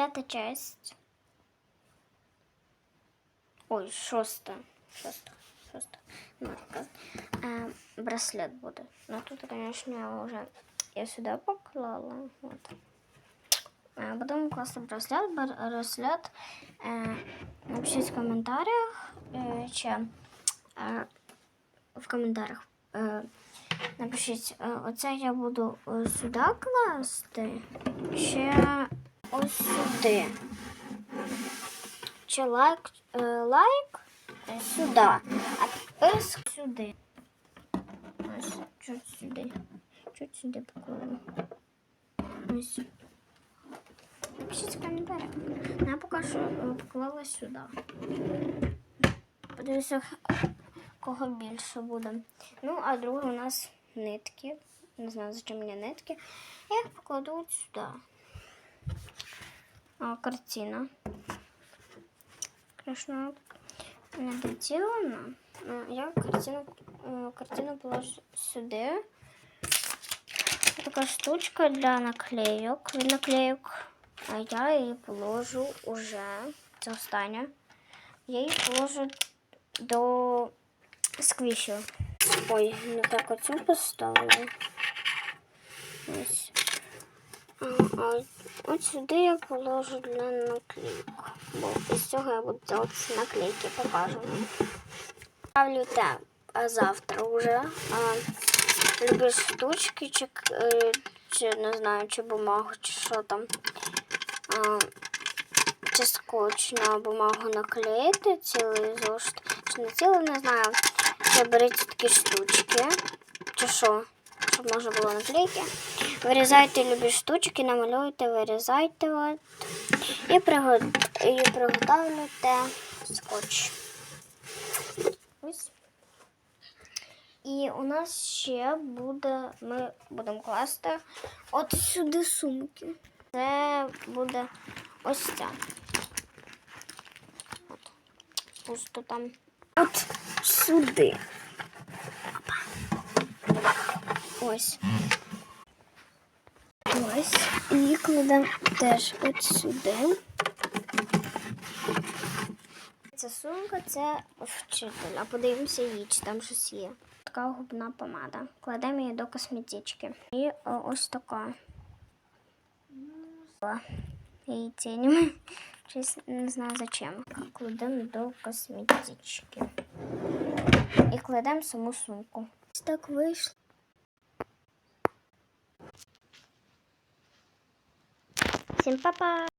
П'ята часть. Ой, шоста. Шоста. Шоста. Ну, така. Е, браслет буде. Ну тут, звісно, я вже я сюди поклала. От. Е, Будемо класти браслет. Браслет. Е, напишіть в коментарях, е, чи е, в коментарях. Е, напишіть, е, оце я буду е, сюди класти, чи ось сюди. Чи лайк, е, лайк сюди, а підписк сюди. Ось, чуть сюди. Чуть сюди покладу. Ось. В коментарях. Я поки що е, поклала сюди. Подивіться, кого більше буде. Ну, а друге у нас нитки. Не знаю, зачем мені нитки. Я їх покладу от сюди. А, картина. Конечно, не доделана. Но я картину, э, картину положу сюда. Така штучка для наклейок. Від наклейок. А я її положу уже. Це остання. Я її положу до сквішу. Ой, не так оцю поставлю. Ось. А, от сюди я положу для наклейок. Бо із цього я буду делать наклейки, покажу. Ставлю а завтра вже. А, любі штучки, чи, е, чи не знаю, чи бумагу, чи що там. А, чи скотч на бумагу наклеїти цілий зошит. Чи не цілий, не знаю. Чи беріть такі штучки. Чи що? Щоб можна було наклейки. Вирізайте любі штучки, намалюйте, вирізайте от. І, приготовлюйте скотч. І у нас ще буде, ми будемо класти от сюди сумки. Це буде ось ця. От. Пусто там. От сюди. Ось. Ось. І кладемо теж от сюди. Ця сумка це вчитель. А подивимося її, чи там щось є. Така губна помада. Кладемо її до косметички. І ось така. Її цінимо. Щось не знаю зачем. Кладемо до косметички. І кладемо саму сумку. Ось так вийшло. 行拜拜。